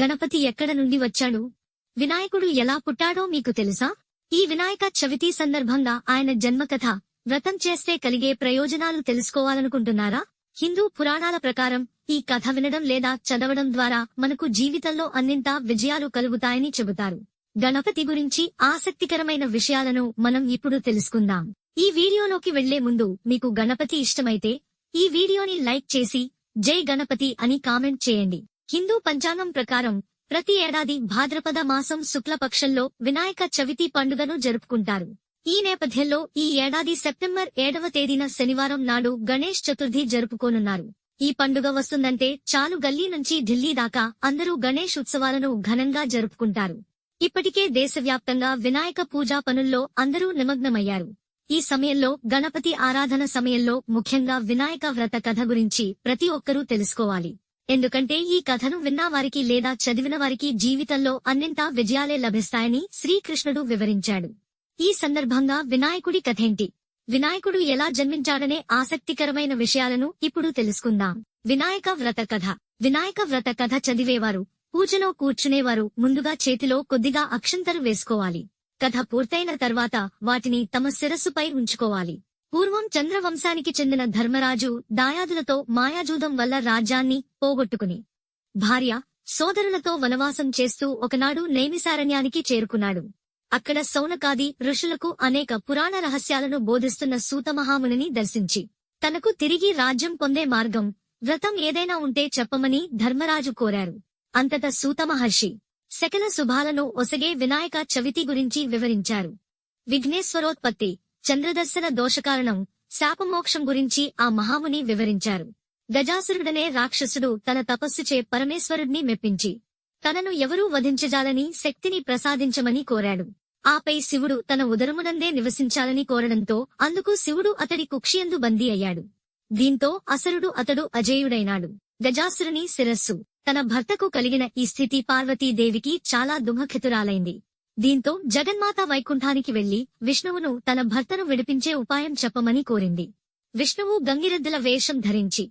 గణపతి ఎక్కడ నుండి వచ్చాడు? వినాయకుడు ఎలా పుట్టాడో మీకు తెలుసా? ఈ వినాయక చవితి సందర్భంగా ఆయన జన్మకథ వ్రతం చేస్తే కలిగే ప్రయోజనాలు తెలుసుకోవాలనుకుంటున్నారా? హిందూ పురాణాల ప్రకారం ఈ కథ వినడం లేదా చదవడం ద్వారా మనకు జీవితంలో అన్నింటా విజయాలు కలుగుతాయని చెబుతారు. గణపతి గురించి ఆసక్తికరమైన విషయాలను మనం ఇప్పుడు తెలుసుకుందాం. ఈ వీడియోలోకి వెళ్ళే ముందు మీకు గణపతి ఇష్టమైతే ఈ వీడియోని లైక్ చేసి జై గణపతి అని కామెంట్ చేయండి. హిందూ పంచాంగం ప్రకారం ప్రతి ఏడాది భాద్రపద మాసం శుక్లపక్షంలో వినాయక చవితి పండుగను జరుపుకుంటారు. ఈ నేపథ్యంలో ఈ ఏడాది సెప్టెంబర్ ఏడవ తేదీన శనివారం నాడు గణేష్ చతుర్థి జరుపుకోనున్నారు. ఈ పండుగ వస్తుందంటే చాలు గల్లీ నుంచి ఢిల్లీ దాకా అందరూ గణేష్ ఉత్సవాలను ఘనంగా జరుపుకుంటారు. ఇప్పటికే దేశవ్యాప్తంగా వినాయక పూజా పనుల్లో అందరూ నిమగ్నమయ్యారు. ఈ సమయంలో గణపతి ఆరాధన సమయంలో ముఖ్యంగా వినాయక వ్రత కథ గురించి ప్రతి ఒక్కరూ తెలుసుకోవాలి. ఎందుకంటే ఈ కథను విన్నవారికి లేదా చదివిన వారికి జీవితంలో అన్నింటా విజయాలే లభిస్తాయని శ్రీకృష్ణుడు వివరించాడు. ఈ సందర్భంగా వినాయకుడి కథేంటి? వినాయకుడు ఎలా జన్మించాడనే ఆసక్తికరమైన విషయాలను ఇప్పుడు తెలుసుకుందాం. వినాయక వ్రత కథ. వినాయక వ్రత కథ చదివేవారు పూజలో కూర్చునేవారు ముందుగా చేతిలో కొద్దిగా అక్షంతరు వేసుకోవాలి. కథ పూర్తయిన తర్వాత వాటిని తమ శిరస్సుపై ఉంచుకోవాలి. పూర్వం చంద్రవంశానికి చెందిన ధర్మరాజు దాయాదులతో మాయాజూదం వల్ల రాజ్యాన్ని పోగొట్టుకుని భార్య సోదరులతో వనవాసం చేస్తూ ఒకనాడు నైమిసారణ్యానికి చేరుకున్నాడు. అక్కడ సౌనకాది ఋషులకు అనేక పురాణ రహస్యాలను బోధిస్తున్న సూతమహామునిని దర్శించి తనకు తిరిగి రాజ్యం పొందే మార్గం వ్రతం ఏదైనా ఉంటే చెప్పమని ధర్మరాజు కోరారు. అంతట సూతమహర్షి సకల శుభాలను ఒసగే వినాయక చవితి గురించి వివరించారు. విఘ్నేశ్వరోత్పత్తి చంద్రదర్శన దోషకారణం శాపమోక్షం గురించి ఆ మహాముని వివరించారు. గజాసురుడనే రాక్షసుడు తన తపస్సుచే పరమేశ్వరుడిని మెప్పించి తనను ఎవరూ వధించజాలని శక్తిని ప్రసాదించమని కోరాడు. ఆపై శివుడు తన ఉదరమునందే నివసించాలని కోరడంతో అందుకు శివుడు అతడి కుక్షియందు బందీ అయ్యాడు. దీంతో అసరుడు అతడు అజేయుడైనాడు. గజాసురుని శిరస్సు తన భర్తకు కలిగిన ఈ స్థితి పార్వతీదేవికి చాలా దుమఖితురాలైంది దీంతో జగన్మాత వైకుంఠానికి వెళ్ళి విష్ణువును తన భర్తను విడిపించే ఉపాయం చెప్పమని కోరింది. విష్ణువు గంగిరెద్దుల వేషం ధరించి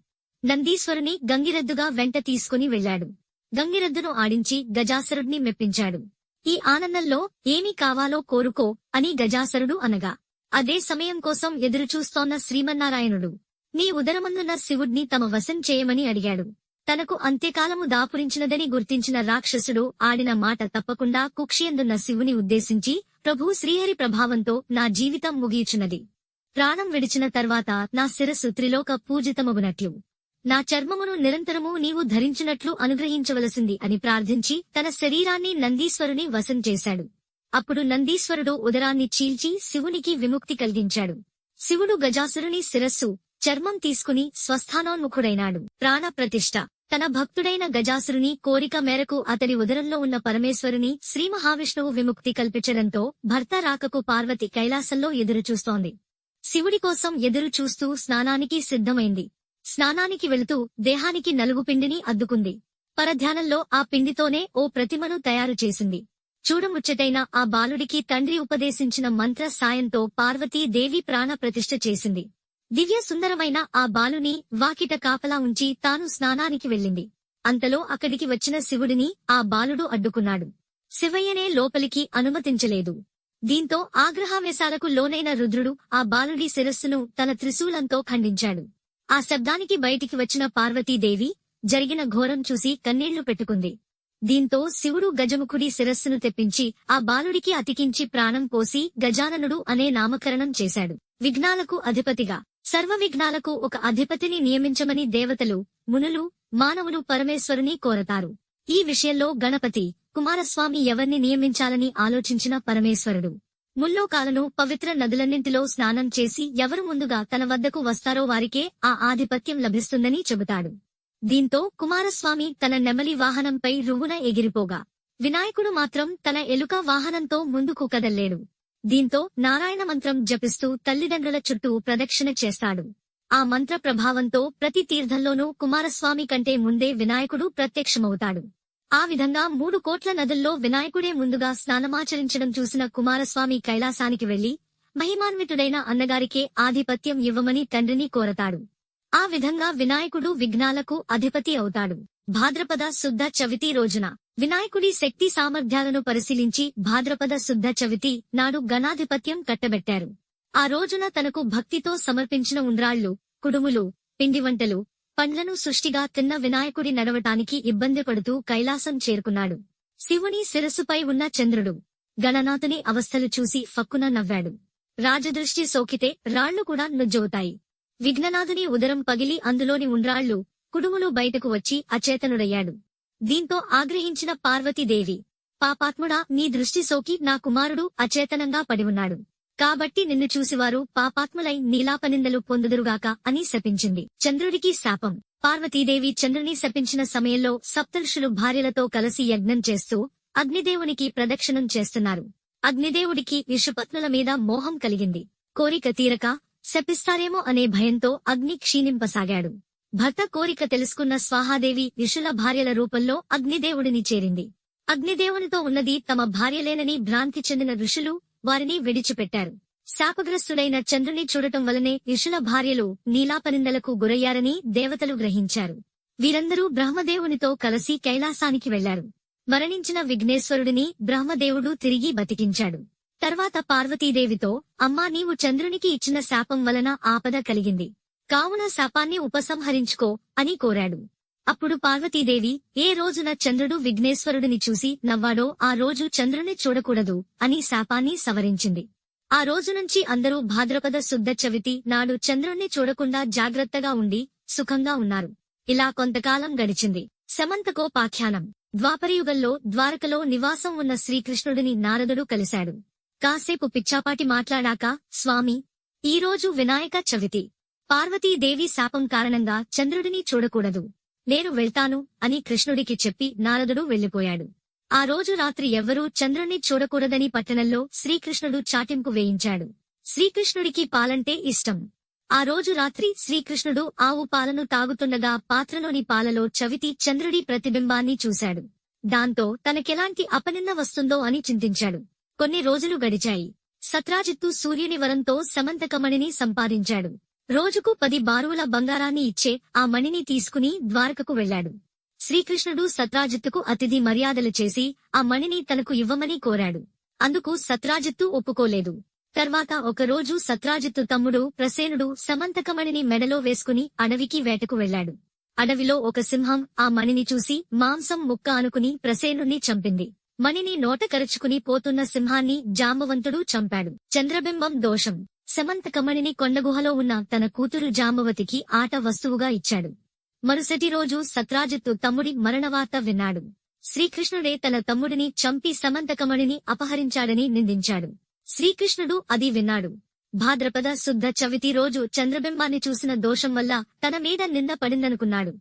నందీశ్వరుని గంగిరెద్దుగా వెంట తీసుకుని వెళ్ళాడు గంగిరెద్దును ఆడించి గజాసరుడిని మెప్పించాడు. ఈ ఆనందంలో ఏమి కావాలో కోరుకో అని గజాసరుడు అనగా అదే సమయం కోసం ఎదురుచూస్తోన్న శ్రీమన్నారాయణుడు నీ ఉదరమందున్న శివుడ్ని తమ వశం చేయమని అడిగాడు. తనకు అంత్యకాలము దాపురించినదని గుర్తించిన రాక్షసుడు ఆడిన మాట తప్పకుండా కుక్షియందున్న శివుని ఉద్దేశించి ప్రభు శ్రీహరి ప్రభావంతో నా జీవితం ముగియుచున్నది. ప్రాణం విడిచిన తర్వాత నా శిరస్సు త్రిలోక పూజితమగునట్లు. నా చర్మమును నిరంతరము నీవు ధరించినట్లు అనుగ్రహించవలసింది అని ప్రార్థించి తన శరీరాన్ని నందీశ్వరుని వశం చేశాడు. అప్పుడు నందీశ్వరుడు ఉదరాన్ని చీల్చి శివునికి విముక్తి కలిగించాడు. శివుడు గజాసురుని శిరస్సు చర్మం తీసుకుని స్వస్థానోన్ముఖుడైనాడు. ప్రాణ ప్రతిష్ఠ తన భక్తుడైన గజాసురుని కోరిక మేరకు అతడి ఉదరంలో ఉన్న పరమేశ్వరుని శ్రీ మహావిష్ణువు విముక్తి కల్పించడంతో భర్త రాకకు పార్వతి కైలాసంలో ఎదురుచూస్తోంది. శివుడి కోసం ఎదురు చూస్తూ స్నానానికి సిద్ధమైంది. స్నానానికి వెళుతూ దేహానికి నలుగు పిండిని అద్దుకుంది. పరధ్యానంలో ఆ పిండితోనే ఓ ప్రతిమను తయారు చేసింది. చూడముచ్చటైన ఆ బాలుడికి తండ్రి ఉపదేశించిన మంత్ర సాయంతో పార్వతీ దేవి ప్రాణ ప్రతిష్ఠ చేసింది. దివ్య సుందరమైన ఆ బాలుని వాకిట కాపలా ఉంచి తాను స్నానానికి వెళ్ళింది. అంతలో అక్కడికి వచ్చిన శివుడిని ఆ బాలుడు అడ్డుకున్నాడు. శివయ్యనే లోపలికి అనుమతించలేదు. దీంతో ఆగ్రహావేశాలకు లోనైన రుద్రుడు ఆ బాలుడి శిరస్సును తన త్రిశూలంతో ఖండించాడు. ఆ శబ్దానికి బయటికి వచ్చిన పార్వతీదేవి జరిగిన ఘోరం చూసి కన్నీళ్ళు పెట్టుకుంది. దీంతో శివుడు గజముఖుడి శిరస్సును తెప్పించి ఆ బాలుడికి అతికించి ప్రాణం పోసి గజాననుడు అనే నామకరణం చేశాడు. విఘ్నాలకు అధిపతిగా సర్వవిఘ్నాలకు ఒక అధిపతిని నియమించమని దేవతలు మునులు మానవులు పరమేశ్వరుని కోరతారు. ఈ విషయంలో గణపతి కుమారస్వామి ఎవర్ని నియమించాలని ఆలోచించిన పరమేశ్వరుడు. ముల్లోకాలను పవిత్ర నదులన్నింటిలో స్నానం చేసి ఎవరు ముందుగా తన వద్దకు వస్తారో వారికే ఆ ఆధిపత్యం లభిస్తుందని చెబుతాడు. దీంతో కుమారస్వామి తన నెమలి వాహనంపై రువున ఎగిరిపోగా. వినాయకుడు మాత్రం తన ఎలుక వాహనంతో ముందుకు కదల్లేడు. దీంతో నారాయణ మంత్రం జపిస్తూ తల్లిదండ్రుల చుట్టూ ప్రదక్షిణ చేస్తాడు. ఆ మంత్ర ప్రభావంతో ప్రతి తీర్థంలోనూ కుమారస్వామి కంటే ముందే వినాయకుడు ప్రత్యక్షమవుతాడు. ఆ విధంగా మూడు కోట్ల నదుల్లో వినాయకుడే ముందుగా స్నానమాచరించడం చూసిన కుమారస్వామి కైలాసానికి వెళ్ళి మహిమాన్వితుడైన అన్నగారికే ఆధిపత్యం ఇవ్వమని తండ్రిని కోరతాడు. ఆ విధంగా వినాయకుడు విఘ్నాలకు అధిపతి అవుతాడు. భాద్రపద శుద్ధ చవితి రోజున వినాయకుడి శక్తి సామర్థ్యాలను పరిశీలించి భాద్రపద శుద్ధ చవితి నాడు గణాధిపత్యం కట్టబెట్టారు. ఆ రోజున తనకు భక్తితో సమర్పించిన ఉండ్రాళ్ళు కుడుములు పిండి వంటలు పండ్లను సృష్టిగా తిన్న వినాయకుడి నడవటానికి ఇబ్బంది పడుతూ కైలాసం చేరుకున్నాడు. శివుని శిరస్సుపై ఉన్న చంద్రుడు గణనాథుని అవస్థలు చూసి ఫక్కున నవ్వాడు. రాజదృష్టి సోకితే రాళ్ళు కూడా నుజ్జవుతాయి. విఘ్ననాథుని ఉదరం పగిలి అందులోని ఉండ్రాళ్ళు కుడుములు బయటకు వచ్చి అచేతనుడయ్యాడు. దీంతో ఆగ్రహించిన పార్వతీదేవి పాపాత్ముడా నీ దృష్టి సోకి నా కుమారుడు అచేతనంగా పడి ఉన్నాడు. కాబట్టి నిన్ను చూసివారు పాపాత్ములై నీలాపనిందలు పొందుదురుగాక అని శపించింది. చంద్రుడికి శాపం. పార్వతీదేవి చంద్రుని శపించిన సమయంలో సప్తర్షులు భార్యలతో కలిసి యజ్ఞం చేస్తూ అగ్నిదేవునికి ప్రదక్షిణం చేస్తున్నారు. అగ్నిదేవుడికి విషుపత్నుల మీద మోహం కలిగింది. కోరిక తీరక శపిస్తారేమో అనే భయంతో అగ్ని క్షీణింపసాగాడు. భర్త కోరిక తెలుసుకున్న స్వాహాదేవి ఋషుల భార్యల రూపంలో అగ్నిదేవుడిని చేరింది. అగ్నిదేవునితో ఉన్నది తమ భార్యలేనని భ్రాంతి చెందిన ఋషులు వారిని విడిచిపెట్టారు. శాపగ్రస్తుడైన చంద్రుని చూడటం వలనే ఋషుల భార్యలు నీలాపనిందలకు గురయ్యారని దేవతలు గ్రహించారు. వీరందరూ బ్రహ్మదేవునితో కలిసి కైలాసానికి వెళ్ళారు. మరణించిన విఘ్నేశ్వరుడిని బ్రహ్మదేవుడు తిరిగి బతికించాడు. తర్వాత పార్వతీదేవితో అమ్మా నీవు చంద్రునికి ఇచ్చిన శాపం వలన ఆపద కలిగింది. కావున శాపాన్ని ఉపసంహరించుకో అని కోరాడు. అప్పుడు పార్వతీదేవి ఏ రోజున చంద్రుడు విఘ్నేశ్వరుడిని చూసి నవ్వాడో ఆ రోజు చంద్రుని చూడకూడదు అని శాపాన్ని సవరించింది. ఆ రోజు నుంచి అందరూ భాద్రపద శుద్ధ చవితి నాడు చంద్రుణ్ణి చూడకుండా జాగ్రత్తగా ఉండి సుఖంగా ఉన్నారు. ఇలా కొంతకాలం గడిచింది. శమంతకోపాఖ్యానం ద్వాపరయుగంలో ద్వారకలో నివాసం ఉన్న శ్రీకృష్ణుడిని నారదుడు కలిశాడు. కాసేపు పిచ్చాపాటి మాట్లాడాక స్వామి ఈరోజు వినాయక చవితి. పార్వతీదేవి శాపం కారణంగా చంద్రుడిని చూడకూడదు. నేను వెళ్తాను అని కృష్ణుడికి చెప్పి నారదుడు వెళ్ళిపోయాడు ఆ రోజు రాత్రి ఎవ్వరూ చంద్రుణ్ణి చూడకూడదని పట్టణంలో శ్రీకృష్ణుడు చాటింపు వేయించాడు. శ్రీకృష్ణుడికి పాలంటే ఇష్టం. ఆ రోజు రాత్రి శ్రీకృష్ణుడు ఆవు పాలను తాగుతుండగా పాత్రలోని పాలలో చవితి చంద్రుడి ప్రతిబింబాన్ని చూశాడు. దాంతో తనకెలాంటి అపనింద వస్తుందో అని చింతించాడు. కొన్ని రోజులు గడిచాయి. సత్రాజిత్తు సూర్యుని వరంతో సమంతకమణిని సంపాదించాడు. రోజుకు పది బారువుల బంగారాన్ని ఇచ్చే ఆ మణిని తీసుకుని ద్వారకకు వెళ్ళాడు శ్రీకృష్ణుడు సత్రాజిత్తుకు అతిథి మర్యాదలు చేసి ఆ మణిని తనకు ఇవ్వమని కోరాడు. అందుకు సత్రాజిత్తు ఒప్పుకోలేదు. తర్వాత ఒకరోజు సత్రాజిత్తు తమ్ముడు ప్రసేనుడు సమంతకమణిని మెడలో వేసుకుని అడవికి వేటకు వెళ్ళాడు అడవిలో ఒక సింహం ఆ మణిని చూసి మాంసం ముక్క అనుకుని ప్రసేనుణ్ణి చంపింది. మణిని నోట కరుచుకుని పోతున్న సింహాన్ని జాంబవంతుడు చంపాడు. చంద్రబింబం దోషం. సమంతకమణిని కొండగుహలో ఉన్న తన కూతురు జాంబవతికి ఆట వస్తువుగా ఇచ్చాడు. మరుసటి రోజు సత్రాజిత్తు తమ్ముడి మరణవార్త విన్నాడు. శ్రీకృష్ణుడే తన తమ్ముడిని చంపి సమంతకమణిని అపహరించాడని నిందించాడు. శ్రీకృష్ణుడు అది విన్నాడు. భాద్రపద శుద్ధ చవితి రోజు చంద్రబింబాన్ని చూసిన దోషం వల్ల తన మీద నింద పడిందనుకున్నాడు.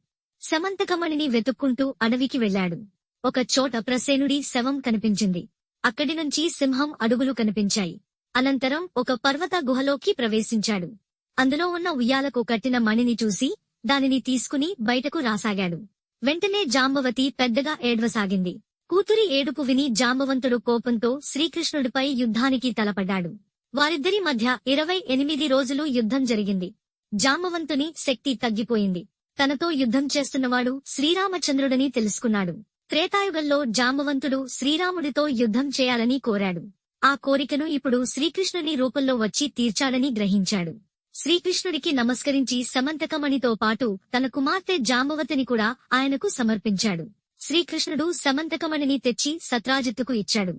సమంతకమణిని వెతుక్కుంటూ అడవికి వెళ్ళాడు ఒక చోట ప్రసేనుడి శవం కనిపించింది. అక్కడి నుంచి సింహం అడుగులు కనిపించాయి. అనంతరం ఒక పర్వత గుహలోకి ప్రవేశించాడు. అందులో ఉన్న ఉయ్యాలకు కట్టిన మణిని చూసి దానిని తీసుకుని బయటకు రాసాగాడు. వెంటనే జాంబవతి పెద్దగా ఏడ్వసాగింది. కూతురి ఏడుపు విని జాంబవంతుడు కోపంతో శ్రీకృష్ణుడిపై యుద్ధానికి తలపడ్డాడు. వారిద్దరి మధ్య ఇరవై ఎనిమిది రోజులు యుద్ధం జరిగింది. జాంబవంతుని శక్తి తగ్గిపోయింది. తనతో యుద్ధం చేస్తున్నవాడు శ్రీరామచంద్రుడని తెలుసుకున్నాడు. త్రేతాయుగంలో జాంబవంతుడు శ్రీరాముడితో యుద్ధం చేయాలని కోరాడు. ఆ కోరికను ఇప్పుడు శ్రీకృష్ణుని రూపంలో వచ్చి తీర్చాడని గ్రహించాడు. శ్రీకృష్ణుడికి నమస్కరించి సమంతకమణితో పాటు తన కుమార్తె జాంబవతిని కూడా ఆయనకు సమర్పించాడు. శ్రీకృష్ణుడు సమంతకమణిని తెచ్చి సత్రాజిత్తుకు ఇచ్చాడు.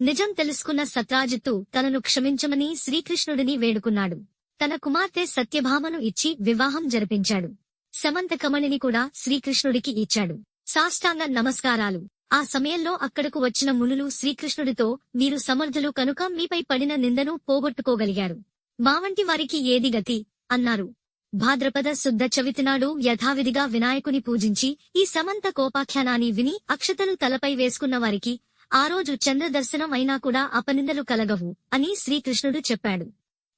నిజం తెలుసుకున్న సత్రాజిత్తు తనను క్షమించమని శ్రీకృష్ణుడిని వేడుకున్నాడు. తన కుమార్తె సత్యభామను ఇచ్చి వివాహం జరిపించాడు. సమంతకమణిని కూడా శ్రీకృష్ణుడికి ఇచ్చాడు. సాష్టాంగ నమస్కారాలు. ఆ సమయంలో అక్కడకు వచ్చిన మునులు శ్రీకృష్ణుడితో మీరు సమర్థులు కనుక మీపై పడిన నిందను పోగొట్టుకోగలిగారు. మావంటి వారికి ఏది గతి అన్నారు. భాద్రపద శుద్ధ చవితినాడు యథావిధిగా వినాయకుని పూజించి ఈ సమంత కోపాఖ్యానాన్ని విని అక్షతలు తలపై వేసుకున్న వారికి ఆ రోజు చంద్రదర్శనం అయినా కూడా అపనిందలు కలగవు అని శ్రీకృష్ణుడు చెప్పాడు.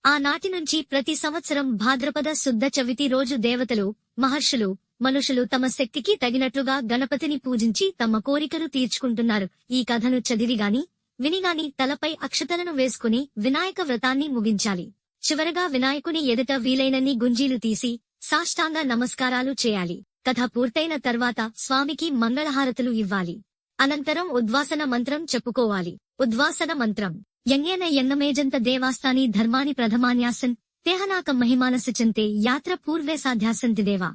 ఆనాటి నుంచి ప్రతి సంవత్సరం భాద్రపద శుద్ధ చవితి రోజు దేవతలు మహర్షులు మనుషులు తమ శక్తికి తగినట్లుగా గణపతిని పూజించి తమ కోరికలు తీర్చుకుంటున్నారు. ఈ కథను చదివిగాని వినిగాని తలపై అక్షతలను వేసుకుని వినాయక వ్రతాన్ని ముగించాలి. చివరగా వినాయకుని ఎదుట వీలైనన్ని గుంజీలు తీసి సాష్టాంగ నమస్కారాలు చేయాలి. కథ పూర్తయిన తర్వాత స్వామికి మంగళహారతులు ఇవ్వాలి. అనంతరం ఉద్వాసన మంత్రం చెప్పుకోవాలి. ఉద్వాసన మంత్రం. యంగేన యన్నమేజంత దేవాస్థాని ధర్మాని ప్రథమాన్యాసన్ తేహనాక మహిమానస చింతే యాత్ర పూర్వే సాధ్యాసంతి దేవా.